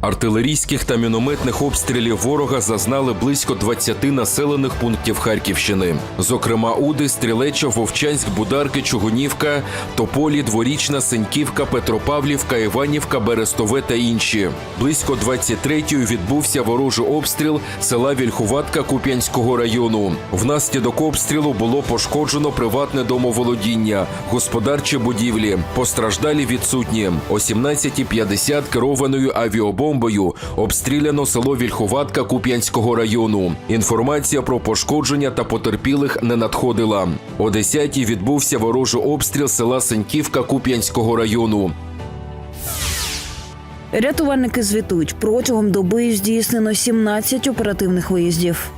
Артилерійських та мінометних обстрілів ворога зазнали близько 20 населених пунктів Харківщини. Зокрема, Уди, Стрілеча, Вовчанськ, Бударки, Чугунівка, Тополі, Дворічна, Сеньківка, Петропавлівка, Іванівка, Берестове та інші. Близько 23-ї відбувся ворожий обстріл села Вільхуватка Куп'янського району. Внаслідок обстрілу було пошкоджено приватне домоволодіння, господарчі будівлі. Постраждалі відсутні. О 17.50 керованою авіабомбою обстріляно село Вільховатка Куп'янського району. Інформація про пошкодження та потерпілих не надходила. О 10-й відбувся ворожий обстріл села Сеньківка Куп'янського району. Рятувальники звітують, протягом доби здійснено 17 оперативних виїздів.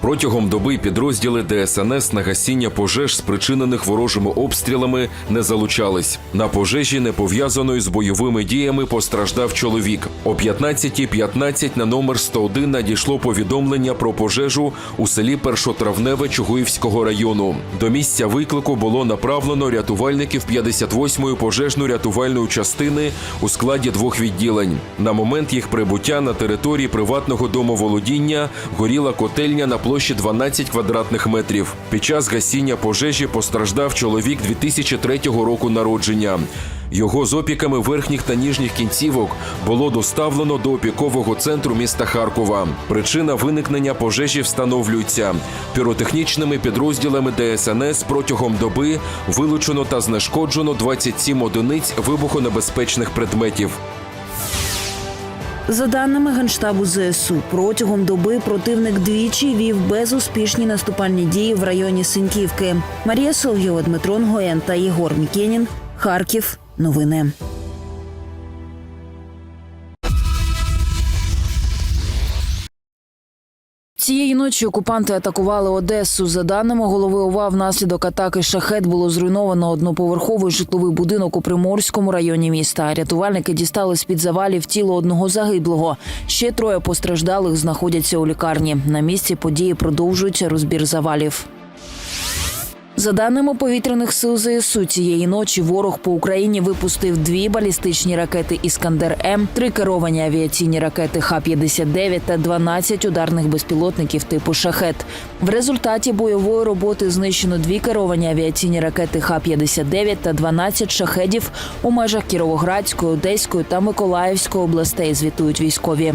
Протягом доби підрозділи ДСНС на гасіння пожеж, спричинених ворожими обстрілами, не залучались. На пожежі, не пов'язаної з бойовими діями, постраждав чоловік. О 15.15 на номер 101 надійшло повідомлення про пожежу у селі Першотравневе Чугуївського району. До місця виклику було направлено рятувальників 58-ї пожежно-рятувальної частини у складі двох відділень. На момент їх прибуття на території приватного домоволодіння горіла котельня на площі 12 квадратних метрів. Під час гасіння пожежі постраждав чоловік 2003 року народження. Його з опіками верхніх та ніжніх кінцівок було доставлено до опікового центру міста Харкова. Причина виникнення пожежі встановлюється. Піротехнічними підрозділами ДСНС протягом доби вилучено та знешкоджено 27 одиниць вибухонебезпечних предметів. За даними Генштабу ЗСУ, протягом доби противник двічі вів безуспішні наступальні дії в районі Синьківки. Марія Соловйова, Дмитро Гоєн та Єгор Мікенін. Харків. Новини. Цієї ночі окупанти атакували Одесу. За даними голови ОВА, внаслідок атаки шахет було зруйновано одноповерховий житловий будинок у Приморському районі міста. Рятувальники дістали з під завалів тіло одного загиблого. Ще троє постраждалих знаходяться у лікарні. На місці події продовжується розбір завалів. За даними повітряних сил ЗСУ, цієї ночі ворог по Україні випустив дві балістичні ракети Іскандер М, три керовані авіаційні ракети Х-59 та 12 ударних безпілотників типу Шахет. В результаті бойової роботи знищено дві керовані авіаційні ракети Х-59 та 12 шахедів у межах Кіровоградської, Одеської та Миколаївської областей. Звітують військові.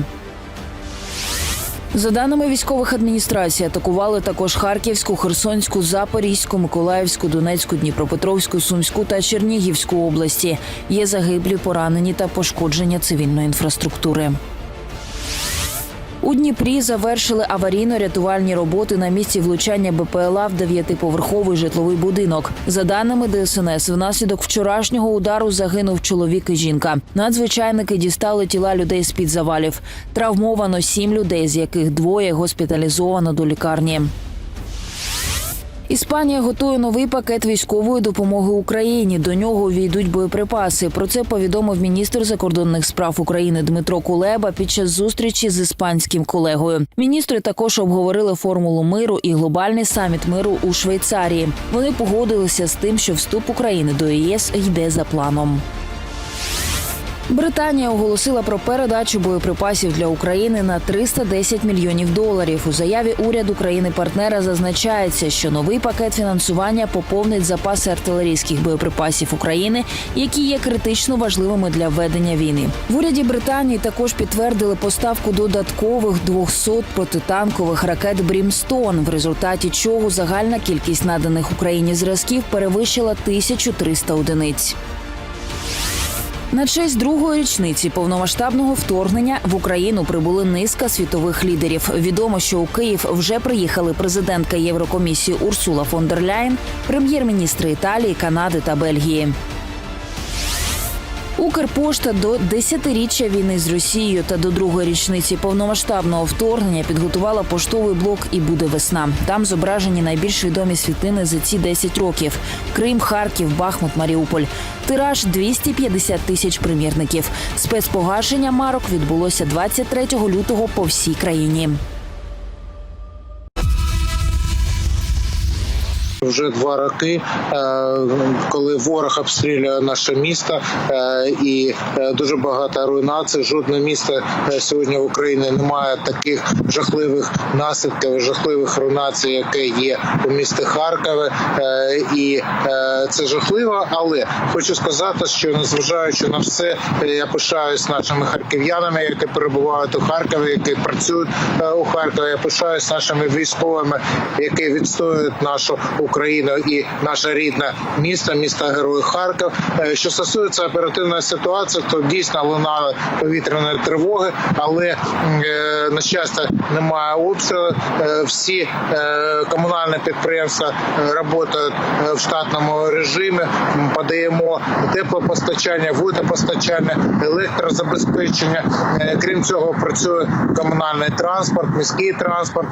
За даними військових адміністрацій, атакували також Харківську, Херсонську, Запорізьку, Миколаївську, Донецьку, Дніпропетровську, Сумську та Чернігівську області. Є загиблі, поранені та пошкодження цивільної інфраструктури. У Дніпрі завершили аварійно-рятувальні роботи на місці влучання БПЛА в дев'ятиповерховий житловий будинок. За даними ДСНС, внаслідок вчорашнього удару загинув чоловік і жінка. Надзвичайники дістали тіла людей з під завалів. Травмовано сім людей, з яких двоє госпіталізовано до лікарні. Іспанія готує новий пакет військової допомоги Україні. До нього увійдуть боєприпаси. Про це повідомив міністр закордонних справ України Дмитро Кулеба під час зустрічі з іспанським колегою. Міністри також обговорили формулу миру і глобальний саміт миру у Швейцарії. Вони погодилися з тим, що вступ України до ЄС йде за планом. Британія оголосила про передачу боєприпасів для України на 310 мільйонів доларів. У заяві уряду країни-партнера зазначається, що новий пакет фінансування поповнить запаси артилерійських боєприпасів України, які є критично важливими для ведення війни. В уряді Британії також підтвердили поставку додаткових 200 протитанкових ракет Брімстон, в результаті чого загальна кількість наданих Україні зразків перевищила 1300 одиниць. На честь другої річниці повномасштабного вторгнення в Україну прибули низка світових лідерів. Відомо, що у Київ вже приїхали президентка Єврокомісії Урсула фон дер Ляєн, прем'єр-міністри Італії, Канади та Бельгії. Укрпошта до десятиріччя війни з Росією та до другої річниці повномасштабного вторгнення підготувала поштовий блок і буде весна. Там зображені найбільш відомі світлини за ці 10 років: Крим, Харків, Бахмут, Маріуполь. Тираж 250 тисяч примірників. Спецпогашення марок відбулося 23 лютого по всій країні. Вже два роки, е, коли ворог обстрілює наше місто, е, і е, дуже багато руйнацій. Жодне місто сьогодні в Україні не має таких жахливих наслідків, жахливих руйнацій, яке є у місті Харкові. І це жахливо. Але хочу сказати, що незважаючи на все, я пишаюсь нашими харків'янами, які перебувають у Харкові, які працюють у Харкові. Я пишаюсь нашими військовими, які відстоюють нашу Україну і наше рідне місто, місто Герой Харків. Е, Що стосується оперативної ситуації, то дійсно лунали повітряної тривоги, але е, на щастя немає обстрілу. Е, Всі комунальні підприємства працюють в штатному режимі. Подаємо теплопостачання, водопостачання, електрозабезпечення. Крім цього, працює комунальний транспорт, міський транспорт.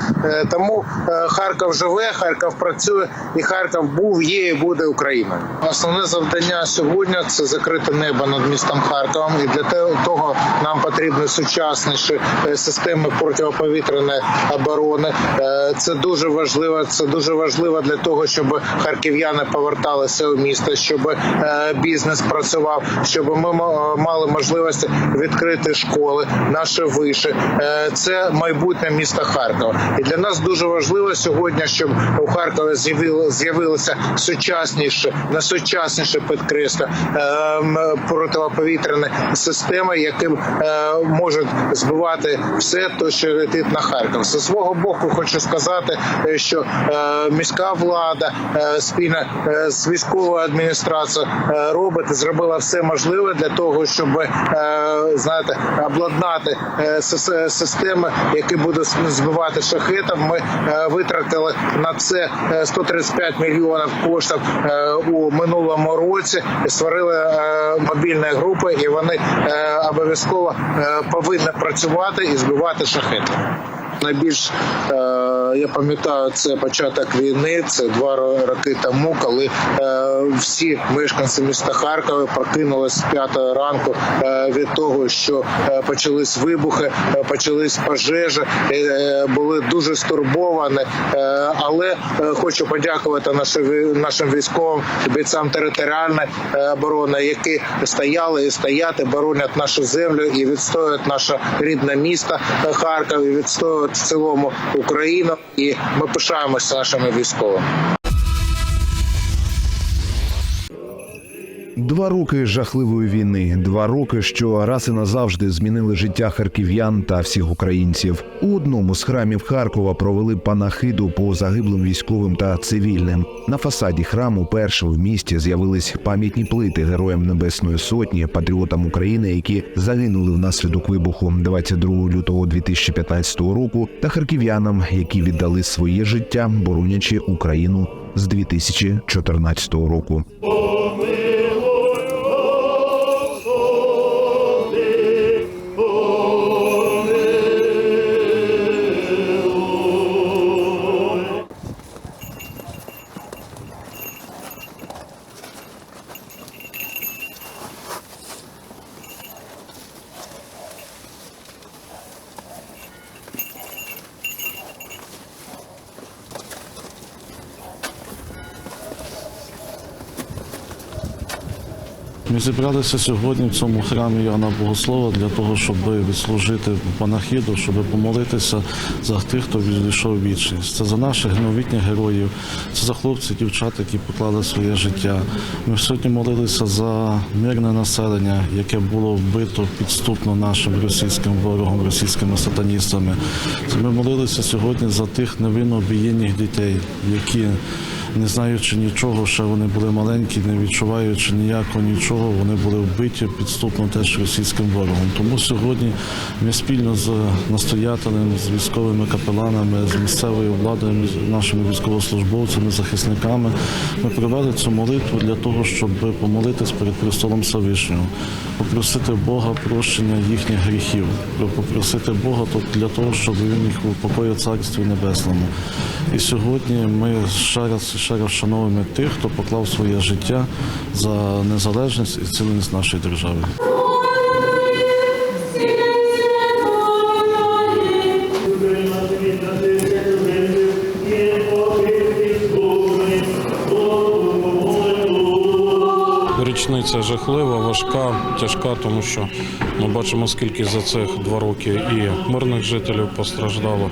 Тому Харків живе, Харків працює, і Харків був, є і буде Україною. Основне завдання сьогодні це закрити небо над містом Харковом. І для того нам потрібні сучасніші е, системи протиповітряної оборони. Е, Це дуже важливо. Це дуже важливо для того, щоб харків'яни поверталися у місто, щоб е, бізнес працював, щоб ми мали можливості відкрити школи, наші виші. Е, Це майбутнє міста Харкова. І для нас дуже важливо сьогодні, щоб у Харкові з'явили- з'явилися сучасніше на сучасніше підкреслю ем, протиповітряна системи, яким е, можуть збивати все, то що летить на Харків. Зі свого боку, хочу сказати, е, що е, міська влада спільно з військовою адміністрацією робить зробила все можливе для того, щоб знаєте, обладнати системи, які будуть збивати шахетом. Ми витратили на це 130 35 мільйонів коштів е, у минулому році. Створили е, мобільні групи, і вони е, обов'язково повинні працювати і збивати шахети. Найбільш е, я пам'ятаю це початок війни. Це два роки тому, коли е, всі мешканці міста Харкова прокинулись з п'ятої ранку е, від того, що почались вибухи, почались пожежі, були дуже стурбовані. Але хочу подякувати нашим нашим військовим бійцям територіальної оборони, які стояли і стоять, боронять нашу землю і відстоюють наше рідне місто Харків, і відстоюють в цілому Україну. І ми пишаємося нашими військовими. Два роки жахливої війни, два роки, що раз і назавжди змінили життя харків'ян та всіх українців. У одному з храмів Харкова провели панахиду по загиблим військовим та цивільним. На фасаді храму перше в місті з'явились пам'ятні плити героям Небесної Сотні, патріотам України, які загинули внаслідок вибуху 22 лютого 2015 року, та харків'янам, які віддали своє життя, боронячи Україну з 2014 року. Зібралися сьогодні в цьому храмі Іоанна Богослова для того, щоб відслужити панахіду, щоб помолитися за тих, хто відійшов вічність. Це за наших новітніх героїв, це за хлопців, дівчат, які поклали своє життя. Ми сьогодні молилися за мирне населення, яке було вбито підступно нашим російським ворогом, російськими сатаністами. Ми молилися сьогодні за тих невинно обієнних дітей, які не знаючи нічого, ще вони були маленькі, не відчуваючи ніякого нічого, вони були вбиті підступно теж російським ворогом. Тому сьогодні ми спільно з настоятелем, з військовими капеланами, з місцевою владою, нашими військовослужбовцями, захисниками, ми провели цю молитву для того, щоб помолитись перед престолом Всевишнього, попросити Бога прощення їхніх гріхів, попросити Бога для того, щоб він їх упокоїв Царстві Небесному. І сьогодні ми ще раз ще раз вшановуємо тих, хто поклав своє життя за незалежність і цілість нашої держави. Річниця жахлива, важка, тяжка, тому що ми бачимо, скільки за цих два роки і мирних жителів постраждало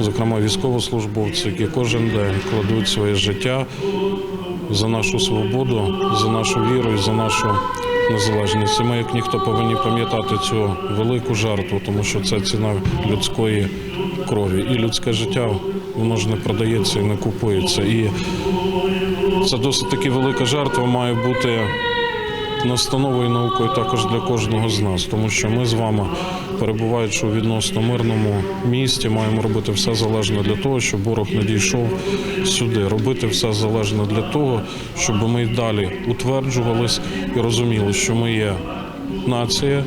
зокрема військовослужбовці, які кожен день кладуть своє життя за нашу свободу, за нашу віру і за нашу незалежність. І ми, як ніхто, повинні пам'ятати цю велику жертву, тому що це ціна людської крові. І людське життя воно ж не продається і не купується. І це досить таки велика жертва має бути настановою наукою також для кожного з нас, тому що ми з вами, перебуваючи у відносно мирному місті, маємо робити все залежне для того, щоб ворог не дійшов сюди. Робити все залежне для того, щоб ми й далі утверджувались і розуміли, що ми є нація,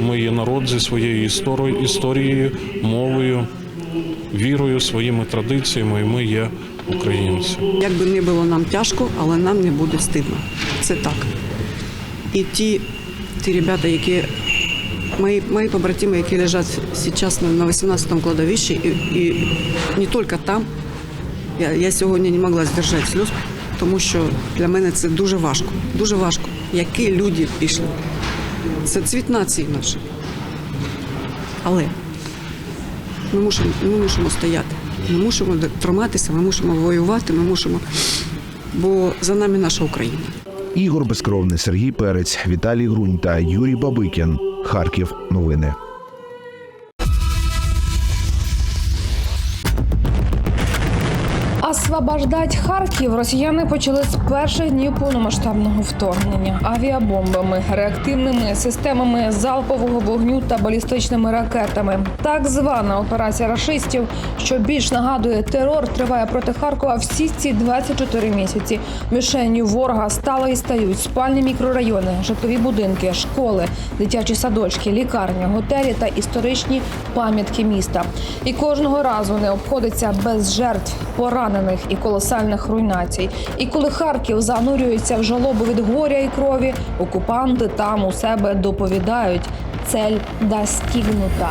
ми є народ зі своєю історією, мовою, вірою, своїми традиціями, і ми є українці. Як би не було нам тяжко, але нам не буде стидно. Це так. І ті, ті ребята, які мої, мої побратими, які лежать зараз на- на 18-му кладовищі, і, і не тільки там, я, я сьогодні не могла здержати сльоз, тому що для мене це дуже важко. Дуже важко. Які люди пішли. Це цвіт нації нашої. Але ми мусимо, ми мусимо стояти. Ми мусимо триматися, ми мусимо воювати, ми мусимо, бо за нами наша Україна. Ігор Безкровний, Сергій Перець, Віталій Грунь та Юрій Бабикін. Харків. Новини. Освобождать Харків росіяни почали з перших днів повномасштабного вторгнення авіабомбами, реактивними системами залпового вогню та балістичними ракетами. Так звана операція рашистів, що більш нагадує терор, триває проти Харкова всі ці 24 місяці. Мішенню ворога стали і стають спальні мікрорайони, житлові будинки, школи, дитячі садочки, лікарні, готелі та історичні пам'ятки міста. І кожного разу не обходиться без жертв, поранених і колосальних руйнацій. І коли Харків занурюється в жалобу від горя і крові, окупанти там у себе доповідають. Цель достигнута.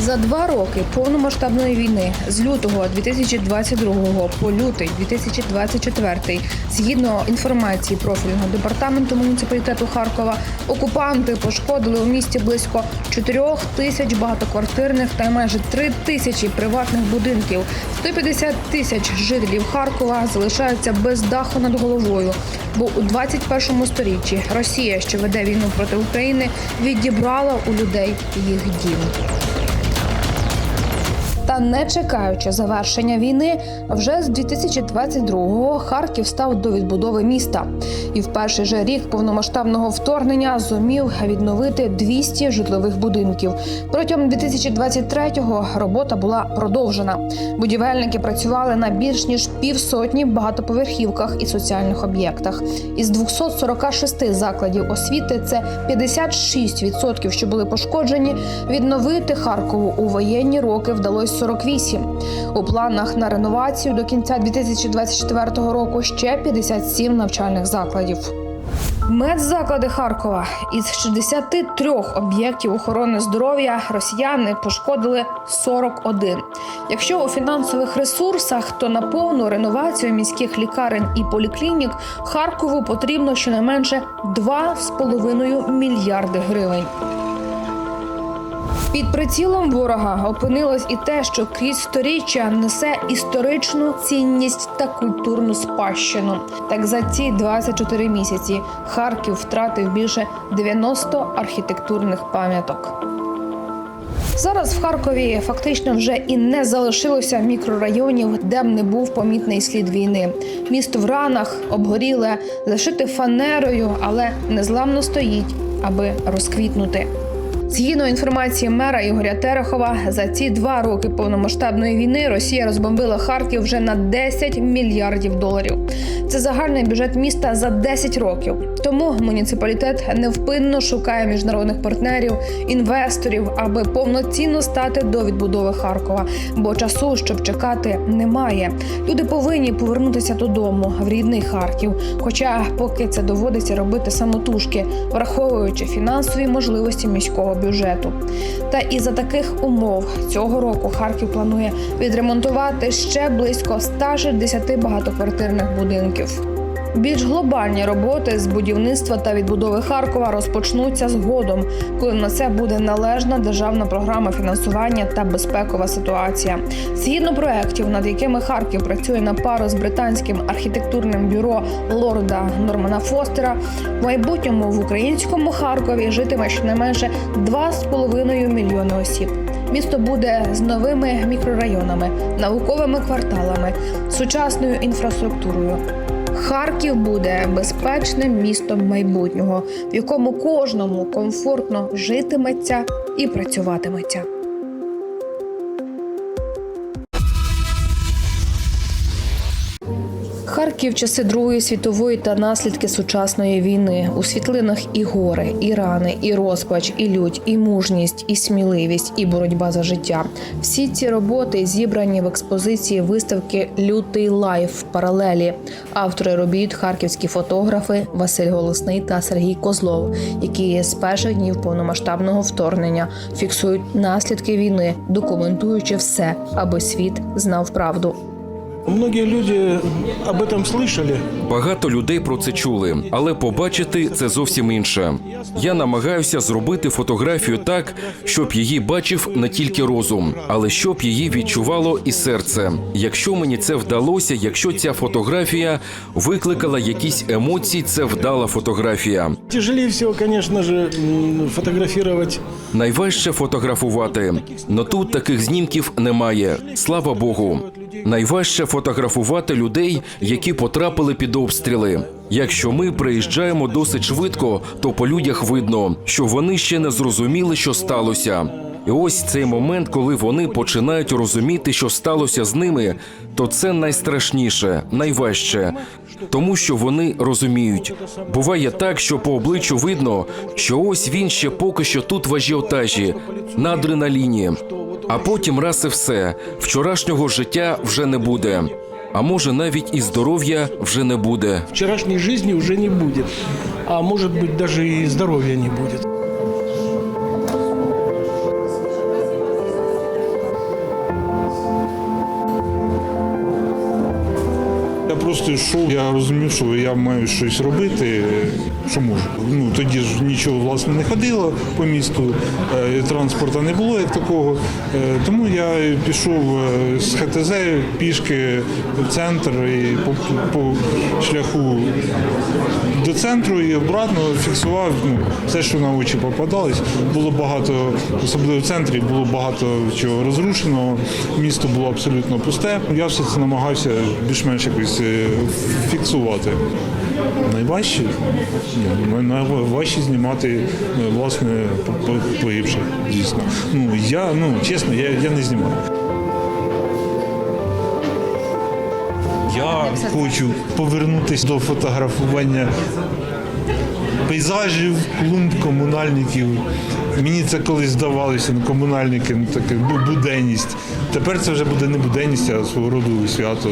За два роки повномасштабної війни з лютого 2022 по лютий 2024, згідно інформації профільного департаменту муніципалітету Харкова, окупанти пошкодили у місті близько 4 тисяч багатоквартирних та майже 3 тисячі приватних будинків. 150 тисяч жителів Харкова залишаються без даху над головою. Бо у 21 сторіччі Росія, що веде війну проти України, відібрала у людей їх дім. Та не чекаючи завершення війни, вже з 2022-го Харків став до відбудови міста. І в перший же рік повномасштабного вторгнення зумів відновити 200 житлових будинків. Протягом 2023-го робота була продовжена. Будівельники працювали на більш ніж півсотні багатоповерхівках і соціальних об'єктах. Із 246 закладів освіти це 56%, що були пошкоджені. Відновити Харкову у воєнні роки вдалося 48. У планах на реновацію до кінця 2024 року ще 57 навчальних закладів. Медзаклади Харкова із 63 об'єктів охорони здоров'я росіяни пошкодили 41. Якщо у фінансових ресурсах, то на повну реновацію міських лікарень і поліклінік Харкову потрібно щонайменше 2,5 мільярди гривень. Під прицілом ворога опинилось і те, що крізь сторіччя несе історичну цінність та культурну спадщину. Так за ці 24 місяці Харків втратив більше 90 архітектурних пам'яток. Зараз в Харкові фактично вже і не залишилося мікрорайонів, де б не був помітний слід війни. Місто в ранах обгоріле, зашите фанерою, але незламно стоїть, аби розквітнути. Згідно інформації мера Ігоря Терехова, за ці два роки повномасштабної війни Росія розбомбила Харків вже на 10 мільярдів доларів. Це загальний бюджет міста за 10 років. Тому муніципалітет невпинно шукає міжнародних партнерів, інвесторів, аби повноцінно стати до відбудови Харкова. Бо часу, щоб чекати, немає. Люди повинні повернутися додому в рідний Харків. Хоча поки це доводиться робити самотужки, враховуючи фінансові можливості міського бюджету. Та і за таких умов цього року Харків планує відремонтувати ще близько 160 багатоквартирних будинків. Більш глобальні роботи з будівництва та відбудови Харкова розпочнуться згодом, коли на це буде належна державна програма фінансування та безпекова ситуація. Згідно проєктів, над якими Харків працює на пару з британським архітектурним бюро лорда Нормана Фостера, в майбутньому в українському Харкові житиме щонайменше 2,5 мільйони осіб. Місто буде з новими мікрорайонами, науковими кварталами, сучасною інфраструктурою. Харків буде безпечним містом майбутнього, в якому кожному комфортно житиметься і працюватиметься. Харків часи Другої світової та наслідки сучасної війни у світлинах і гори, і рани, і розпач, і лють, і мужність, і сміливість, і боротьба за життя. Всі ці роботи зібрані в експозиції виставки Лютий лайф в паралелі. Автори робіт харківські фотографи Василь Голосний та Сергій Козлов, які з перших днів повномасштабного вторгнення фіксують наслідки війни, документуючи все, аби світ знав правду. Многие люди об этом слышали. Багато людей про це чули, але побачити це зовсім інше. Я намагаюся зробити фотографію так, щоб її бачив не тільки розум, але щоб її відчувало і серце. Якщо мені це вдалося, якщо ця фотографія викликала якісь емоції, це вдала фотографія. Тяжелее всего, конечно же, м, фотографировать Найважче фотографувати. Но тут таких знімків немає. Слава Богу. Найважче фотографувати людей, які потрапили під обстріли. Якщо ми приїжджаємо досить швидко, то по людях видно, що вони ще не зрозуміли, що сталося. І ось цей момент, коли вони починають розуміти, що сталося з ними, то це найстрашніше, найважче, тому що вони розуміють. Буває так, що по обличчю видно, що ось він ще поки що тут в ажіотажі, на адреналіні. А потім раз і все. Вчорашнього життя вже не буде. А може, навіть і здоров'я вже не буде. Вчорашньої жизни вже не буде, А може бути даже і здоров'я не будет. Просто йшов, я розумів, що я маю щось робити, що можу. Ну тоді ж нічого власне не ходило по місту, е, транспорту не було як такого. Е, Тому я пішов е, з ХТЗ пішки в центр і по, по шляху до центру і обратно фіксував ну, все, що на очі попадалось. Було багато, особливо в центрі, було багато чого розрушеного. Місто було абсолютно пусте. Я все це намагався більш-менш якось фіксувати. Найважче, найважче знімати е, власне по- по- погибших, дійсно. Ну я ну чесно, я, я не знімаю. Я хочу повернутися до фотографування пейзажів, клумб, комунальників. Мені це колись здавалося, ну, комунальники, ну таке буденність. Тепер це вже буде не буденність, а свого роду свято.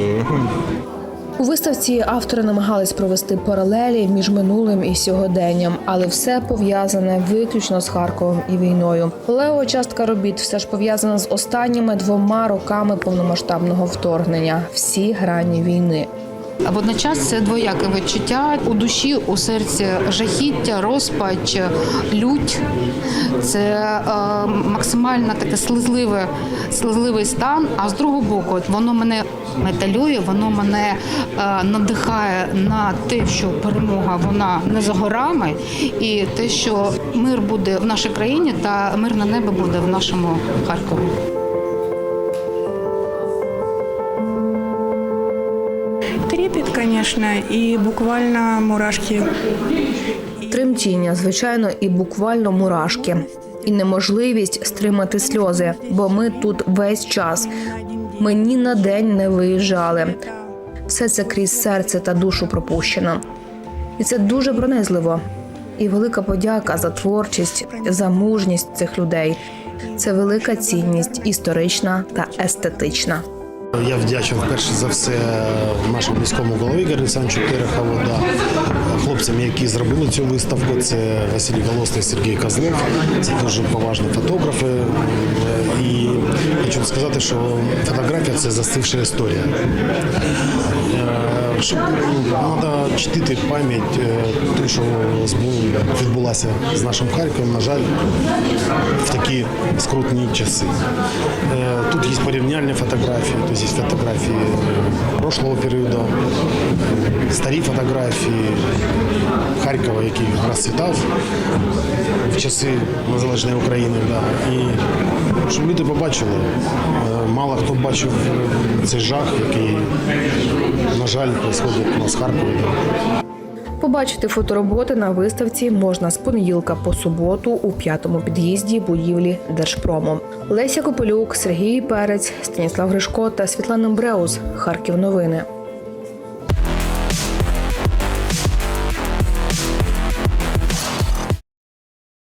У виставці автори намагались провести паралелі між минулим і сьогоденням, але все пов'язане виключно з Харковом і війною. Лео частка робіт все ж пов'язана з останніми двома роками повномасштабного вторгнення. Всі грані війни. Водночас це двояке відчуття у душі, у серці жахіття, розпач, лють. Це е, максимально таке слизливе, слизливий стан. А з другого боку, воно мене металює, воно мене е, надихає на те, що перемога вона не за горами, і те, що мир буде в нашій країні, та мирне небо буде в нашому Харкові. Конечно, и буквально мурашки. Тремтіння, звичайно, і буквально мурашки, і неможливість стримати сльози, бо ми тут весь час. Ми ні на день не виїжджали. Все це крізь серце та душу пропущено. І це дуже пронизливо. І велика подяка за творчість, за мужність цих людей. Це велика цінність історична та естетична. Я вдячний перш за все нашому міському голові Гарнісанчу Терехову, да, хлопцям, які зробили цю виставку. Це Василій Голосний, Сергій Козлов. Це дуже поважні фотографи. Е, І хочу сказати, що фотографія це застивша історія. Е, Щоб ну, треба чтити пам'ять е, що відбулася з нашим Харковом, на жаль, в такі скрутні часи. Е, Тут є порівняльні фотографії, тобто є фотографії прошлого періоду, старі фотографії Харкова, який розцвітав в часи незалежної України. Да. І щоб люди побачили, е, мало хто бачив цей жах, який, на жаль, у нас в Харкові. Побачити фотороботи на виставці можна з понеділка по суботу у п'ятому під'їзді будівлі Держпрому. Леся Копилюк, Сергій Перець, Станіслав Гришко та Світлана Бреус. Харків новини.